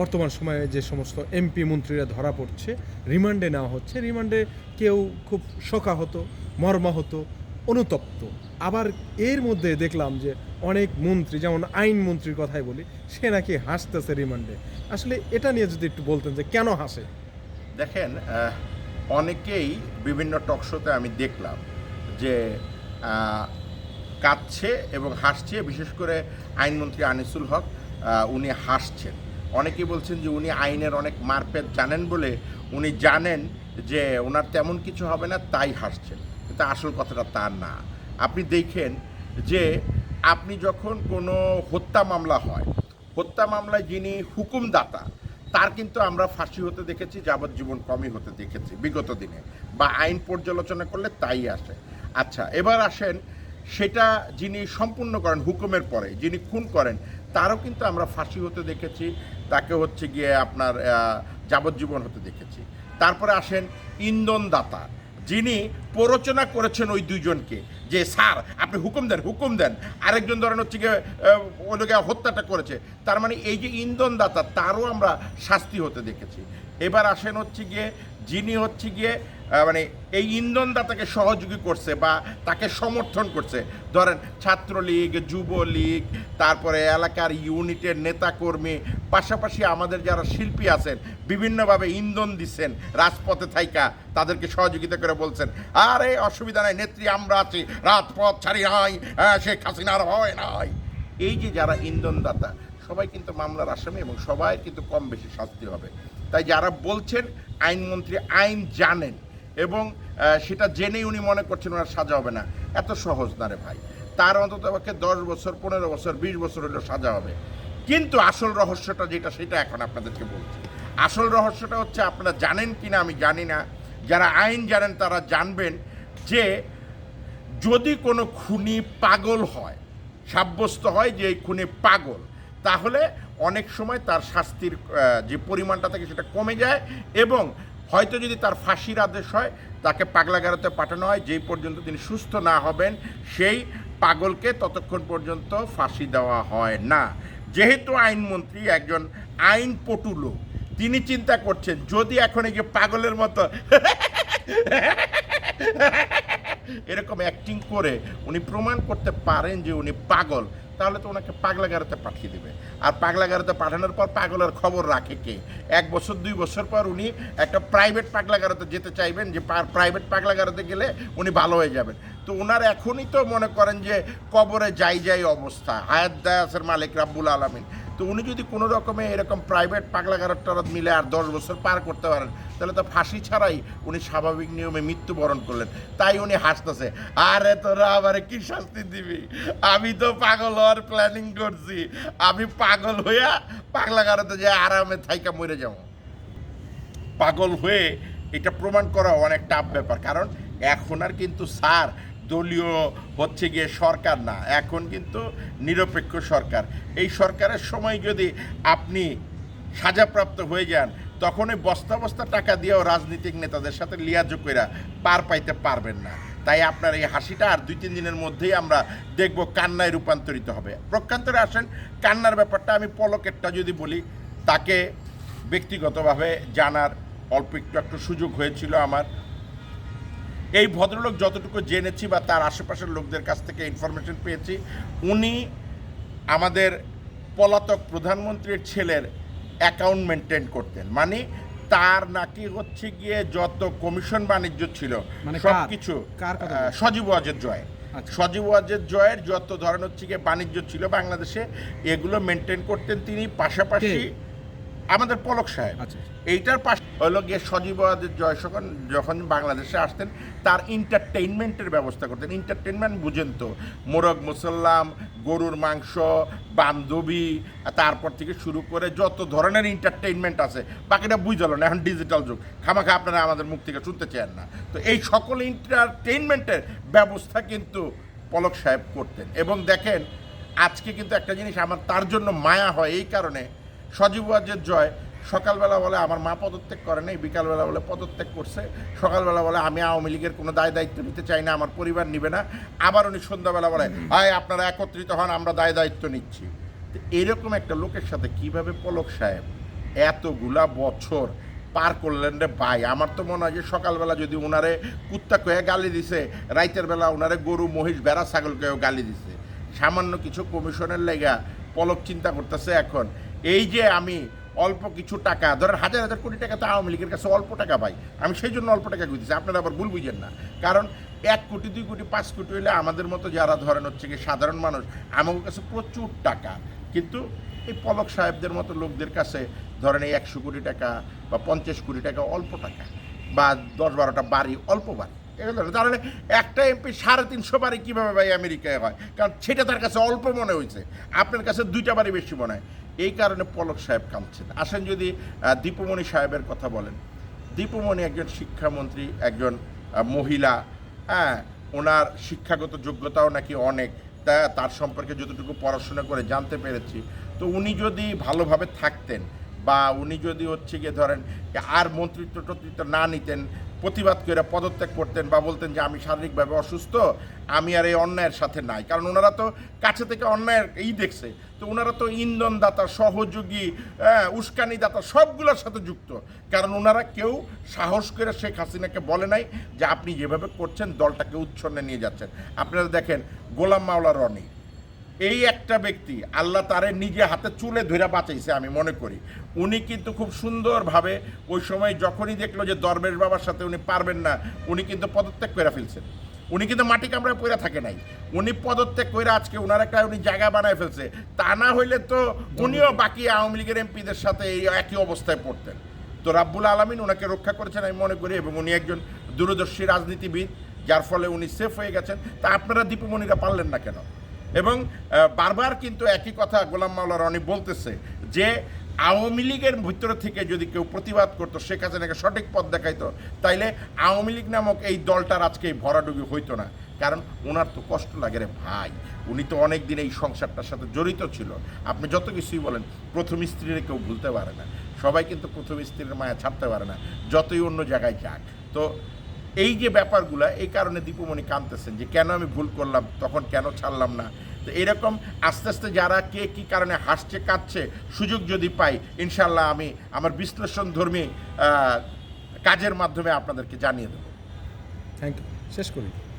বর্তমান সময়ে যে সমস্ত এমপি মন্ত্রীরা ধরা পড়ছে, রিমান্ডে নেওয়া হচ্ছে। রিমান্ডে কেউ খুব শোকাহত, মর্মাহত, অনুতপ্ত। আবার এর মধ্যে দেখলাম যে অনেক মন্ত্রী, যেমন আইন মন্ত্রীর কথাই বলি, সে নাকি হাসতেছে রিমান্ডে। আসলে এটা নিয়ে যদি একটু বলতেন যে কেন হাসে? দেখেন অনেকেই বিভিন্ন টকশোতে আমি দেখলাম যে কাঁদছে এবং হাসছে। বিশেষ করে আইনমন্ত্রী আনিসুল হক উনি হাসছেন। অনেকেই বলছেন যে উনি আইনের অনেক মারপেট জানেন বলে উনি জানেন যে ওনার তেমন কিছু হবে না, তাই হাসছেন। কিন্তু আসল কথাটা তা না। আপনি দেখেন যে আপনি যখন কোনো হত্যা মামলা হয়, হত্যা মামলায় যিনি হুকুমদাতা, তার কিন্তু আমরা ফাঁসি হতে দেখেছি, যাবজ্জীবন কমই হতে দেখেছি বিগত দিনে। বা আইন পর্যালোচনা করলে তাই আসে। আচ্ছা এবার আসেন সেটা যিনি সম্পূর্ণ করেন, হুকুমের পরে যিনি খুন করেন, তারও কিন্তু আমরা ফাঁসি হতে দেখেছি, তাকে হচ্ছে গিয়ে আপনার যাবজ্জীবন হতে দেখেছি। তারপরে আসেন ইন্ধনদাতা, যিনি প্ররোচনা করেছেন ওই দুইজনকে যে, স্যার, আপনি হুকুম দেন হুকুম দেন। আরেকজন ধরেন হচ্ছে গিয়ে লোকে হত্যাটা করেছে। তার মানে এই যে ইন্ধনদাতা, তারও আমরা শাস্তি হতে দেখেছি। এবার আসেন হচ্ছে গিয়ে, যিনি হচ্ছে গিয়ে মানে এই ইন্ধনদাতাকে সহযোগী করছে বা তাকে সমর্থন করছে। ধরেন ছাত্রলীগ যুবলীগ তারপরে এলাকার ইউনিটের নেতাকর্মী পাশাপাশি আমাদের যারা শিল্পী আছেন বিভিন্নভাবে ইন্ধন দিচ্ছেন রাজপথে থাইকা তাদেরকে সহযোগিতা করে বলছেন আরে অসুবিধা নাই নেত্রী আমরা আছি রাজপথ ছাড়ি নাই হ্যাঁ, শেখ হাসিনার হয় নাই। এই যে যারা ইন্ধনদাতা সবাই কিন্তু মামলার আসামি এবং সবাই কিন্তু কম বেশি শাস্তি হবে। তাই যারা বলছেন আইনমন্ত্রী আইন জানেন এবং সেটা জেনেই উনি মনে করছেন ওনার সাজা হবে না। এত সহজ না রে ভাই। তার অন্তত পক্ষে দশ বছর, পনেরো বছর, বিশ বছর হলেও সাজা হবে। কিন্তু আসল রহস্যটা যেটা, সেটা এখন আপনাদেরকে বলছি। আসল রহস্যটা হচ্ছে, আপনারা জানেন কি না আমি জানি না। যারা আইন জানেন তারা জানবেন যে, যদি কোনো খুনি পাগল হয়, সাব্যস্ত হয় যে এই খুনি পাগল, তাহলে অনেক সময় তার শাস্তির যে পরিমাণটা থাকে সেটা কমে যায় এবং হয়তো যদি তার ফাঁসির আদেশ হয়, তাকে পাগলাগারতে পাঠানো হয়, যেই পর্যন্ত তিনি সুস্থ না হবেন, সেই পাগলকে ততক্ষণ পর্যন্ত ফাঁসি দেওয়া হয় না। যেহেতু আইনমন্ত্রী একজন আইন পটু লোক, তিনি চিন্তা করছেন, যদি এখন এই যে পাগলের মতো এরকম অ্যাক্টিং করে, উনি প্রমাণ করতে পারেন যে উনি পাগল। তাহলে তো ওনাকে পাগলা গাড়িতে পাঠিয়ে দেবে। আর পাগলা গাড়িতে পাঠানোর পর পাগলের খবর রাখে কে? এক বছর, দুই বছর পর উনি একটা প্রাইভেট পাগলাগারতে যেতে চাইবেন যে প্রাইভেট পাগলাগারতে গেলে উনি ভালো হয়ে যাবেন। তো ওনার এখনই তো মনে করেন যে কবরে যাই যাই অবস্থা। হায়াত দায়াসের মালিক রাব্বুল আলমিন। তো উনি যদি কোনো রকমে এরকম প্রাইভেট পাগলাগারত টারত মিলে আর দশ বছর পার করতে পারেন, তাহলে তো ফাঁসি ছাড়াই উনি স্বাভাবিক নিয়মে মৃত্যুবরণ করলেন। তাই উনি হাসতেছে, আরে তোরা আবার কি শাস্তি দিবি? আমি তো পাগল হওয়ার প্ল্যানিং করছি। আমি পাগল হইয়া পাগলাগারতে যে আরামে থাইকা মরে যাব। পাগল হয়ে এটা প্রমাণ করা অনেক টাফ ব্যাপার, কারণ এখন আর কিন্তু স্যার দলীয় হচ্ছে গিয়ে সরকার না, এখন কিন্তু নিরপেক্ষ সরকার। এই সরকারের সময় যদি আপনি সাজাপ্রাপ্ত হয়ে যান তখন ওই বস্তা বস্তা টাকা দিয়েও রাজনৈতিক নেতাদের সাথে লিয়াজো কইরা পার পাইতে পারবেন না। তাই আপনার এই হাসিটা আর দুই তিন দিনের মধ্যেই আমরা দেখব কান্নায় রূপান্তরিত হবে। প্রক্ষান্তরে আসেন, কান্নার ব্যাপারটা আমি পলকেরটা যদি বলি, তাকে ব্যক্তিগতভাবে জানার অল্প একটু একটু সুযোগ হয়েছিল আমার। এই ভদ্রলোক যতটুকু জেনেছি বা তার আশেপাশের লোকদের কাছ থেকে ইনফরমেশন পেয়েছি উনি আমাদের পলাতক প্রধানমন্ত্রীর ছেলের অ্যাকাউন্ট মেনটেন করতেন মানে তার নাকি হচ্ছে গিয়ে যত কমিশন বাণিজ্য ছিল মানে সব কিছু কার কথা বলছেন? সজীব ওয়াজের জয় আচ্ছা। সজীব ওয়াজের জয়ের যত ধরনের হচ্ছে গিয়ে বাণিজ্য ছিল বাংলাদেশে এগুলো মেনটেন করতেন তিনি পাশাপাশি? আমাদের পলক সাহেব। আচ্ছা। এইটার পাশ হলো গিয়ে সজীব ওয়াজের যখন বাংলাদেশে আসতেন তার এন্টারটেইনমেন্টের ব্যবস্থা করতেন। এন্টারটেইনমেন্ট বুঝেন তো মোরগ মুসল্লাম গরুর মাংস বান্ধবী তারপর থেকে শুরু করে যত ধরনের এন্টারটেইনমেন্ট আছে বাকিটা বুঝলো না এখন ডিজিটাল যুগ। খামাখা আপনারা আমাদের মুখ থেকে শুনতে চান না। তো এই সকল এন্টারটেইনমেন্টের ব্যবস্থা কিন্তু পলক সাহেব করতেন। এবং দেখেন আজকে কিন্তু একটা জিনিস আমার তার জন্য মায়া হয় এই কারণে সজীব ওয়াজের জয়। সকালবেলা বলে, আমার মা পদত্যাগ করে নাই। বিকালবেলা বলে, পদত্যাগ করছে। সকালবেলা বলে, আমি আওয়ামী লীগের কোনো দায় দায়িত্ব নিতে চাই না, আমার পরিবার নিবে না। আবার উনি সন্ধ্যাবেলা বলে, আয়, আপনারা একত্রিত হন, আমরা দায় দায়িত্ব নিচ্ছি। এরকম একটা লোকের সাথে কীভাবে পলক সাহেব এতগুলা বছর পার করলেন রে ভাই? আমার তো মনে হয় যে সকালবেলা যদি ওনারে কুত্তা কয়ে গালি দিছে, রাইতের বেলা ওনারে গরু, মহিষ বেড়া ছাগল কয়েও গালি দিছে। সামান্য কিছু কমিশনের লেগা পলক চিন্তা করতেছে এখন। এই যে আমি অল্প কিছু টাকা, ধরেন হাজার হাজার কোটি টাকা তো আওয়ামী লীগের কাছে অল্প টাকা পাই, আমি সেই জন্য অল্প টাকা দিচ্ছি আপনারা আবার ভুল বুঝেন না কারণ এক কোটি, দুই কোটি, পাঁচ কোটি হলে আমাদের মতো যারা ধরেন হচ্ছে কি সাধারণ মানুষ আমার কাছে প্রচুর টাকা কিন্তু এই পলক সাহেবদের মতো লোকদের কাছে ধরেন এই একশো কোটি টাকা বা পঞ্চাশ কোটি টাকা অল্প টাকা বা দশ বারোটা বাড়ি অল্প বাড়ি। তাহলে একটা এমপি সাড়ে তিনশো বাড়ি কীভাবে ভাই আমেরিকায় হয়? কারণ সেটা তার কাছে অল্প মনে হয়েছে। আপনার কাছে দুইটা বাড়ি বেশি মনে হয়। এই কারণে পলক সাহেব কাঁদছেন। আসেন যদি দীপুমণি সাহেবের কথা বলেন। দীপুমণি একজন শিক্ষামন্ত্রী, একজন মহিলা। হ্যাঁ ওনার শিক্ষাগত যোগ্যতাও নাকি অনেক। তা, তার সম্পর্কে যতটুকু পড়াশোনা করে জানতে পেরেছি। তো উনি যদি ভালোভাবে থাকতেন বা উনি যদি হচ্ছে গিয়ে ধরেন আর মন্ত্রিত্ব টন্ত্রিত্ব না নিতেন প্রতিবাদ করে পদত্যাগ করতেন বা বলতেন যে আমি শারীরিকভাবে অসুস্থ আমি আর এই অন্যায়ের সাথে নাই। কারণ ওনারা তো কাছে থেকে অন্যায়ের এই দেখছে। তো ওনারা তো ইন্ধনদাতা সহযোগী হ্যাঁ, উস্কানিদাতা সবগুলোর সাথে যুক্ত। কারণ ওনারা কেউ সাহস করে শেখ হাসিনাকে বলে নাই যে আপনি যেভাবে করছেন দলটাকে উচ্ছন্নে নিয়ে যাচ্ছেন। আপনারা দেখেন গোলাম মাওলা রনি এই একটা ব্যক্তি আল্লাহ তারে নিজে হাতে চুলে ধরে বাঁচাইছে আমি মনে করি। উনি কিন্তু খুব সুন্দরভাবে ওই সময় যখনই দেখল যে দরবেশ বাবার সাথে উনি পারবেন না, উনি কিন্তু পদত্যাগ করে ফেলছেন উনি কিন্তু মাটি কামড়ায় পড়ে থাকে নাই। উনি পদত্যাগ করে আজকে ওনার একটা উনি জায়গা বানায় ফেলছে। তা না হইলে তো উনিও বাকি আওয়ামী লীগের এমপিদের সাথে এই একই অবস্থায় পড়তেন। তো রাব্বুল আলমিন ওনাকে রক্ষা করেছেন আমি মনে করি এবং উনি একজন দূরদর্শী রাজনীতিবিদ, যার ফলে উনি সেফ হয়ে গেছেন। তা আপনারা দীপুমণিরা পারলেন না কেন? এবং বারবার কিন্তু একই কথা গোলাম মাওলা রনি বলতেছে যে, আওয়ামী লীগের ভিতরে থেকে যদি কেউ প্রতিবাদ করতো, শেখ হাসিনাকে সঠিক পথ দেখাইতো, তাইলে আওয়ামী লীগ নামক এই দলটার আজকে এই ভরাডুবি হইতো না। কারণ ওনার তো কষ্ট লাগে রে ভাই। উনি তো অনেক দিন এই সংসারটার সাথে জড়িত ছিল। আপনি যত কিছুই বলেন, প্রথম স্ত্রীরে কেউ ভুলতে পারে না। সবাই কিন্তু প্রথম স্ত্রীর মায়া ছাড়তে পারে না, যতই অন্য জায়গায় যাক। তো এই যে ব্যাপারগুলো, এই কারণে দীপুমণি কাঁদতেছেন যে, কেন আমি ভুল করলাম, তখন কেন ছাড়লাম না? তো এরকম আস্তে আস্তে যারা কে কি কারণে হাসছে, কাঁদছে, সুযোগ যদি পাই ইনশাল্লাহ আমি আমার বিশ্লেষণ ধর্মী কাজের মাধ্যমে আপনাদেরকে জানিয়ে দেবো। থ্যাংক ইউ শেষ করি।